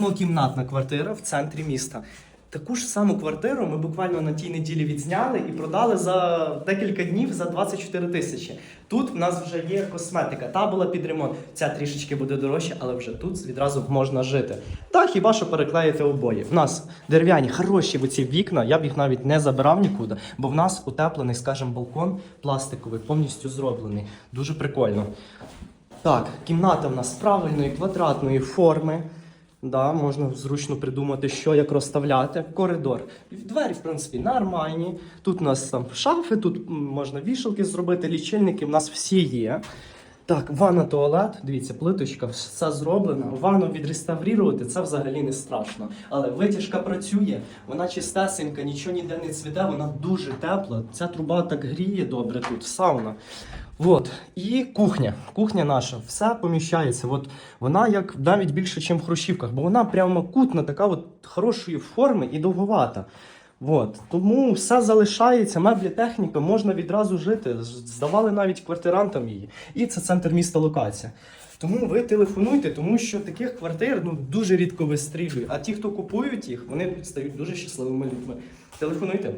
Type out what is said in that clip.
Однокімнатна квартира в центрі міста. Таку ж саму квартиру ми буквально на тій неділі відзняли і продали за декілька днів за 24 тисячі. Тут в нас вже є косметика. Та була під ремонт. Ця трішечки буде дорожче, але вже тут відразу можна жити. Та хіба що переклеїти обої. В нас дерев'яні, хороші оці вікна. Я б їх навіть не забирав нікуди, бо в нас утеплений, скажімо, балкон пластиковий, повністю зроблений. Дуже прикольно. Так, кімната в нас правильної квадратної форми. Да, можна зручно придумати, що як розставляти. Коридор. Двері, в принципі, нормальні. Тут у нас там шафи, тут можна вішалки зробити, лічильники. В нас всі є. Так, ванна, туалет. Дивіться, плиточка, все зроблено. Ванну відреставрувати це взагалі не страшно. Але витяжка працює, вона чистесенька, нічого ніде не цвіте, вона дуже тепла. Ця труба так гріє добре тут, сауна. От. І кухня. Кухня наша, все поміщається. От вона як навіть більше, ніж в хрущівках, бо вона прямокутна, така от хорошої форми і довговата. От. Тому все залишається, меблі техніка, можна відразу жити. Здавали навіть квартирантам її. І це центр міста локація. Тому ви телефонуйте, тому що таких квартир ну, дуже рідко вистрілюють. А ті, хто купують їх, вони стають дуже щасливими людьми. Телефонуйте.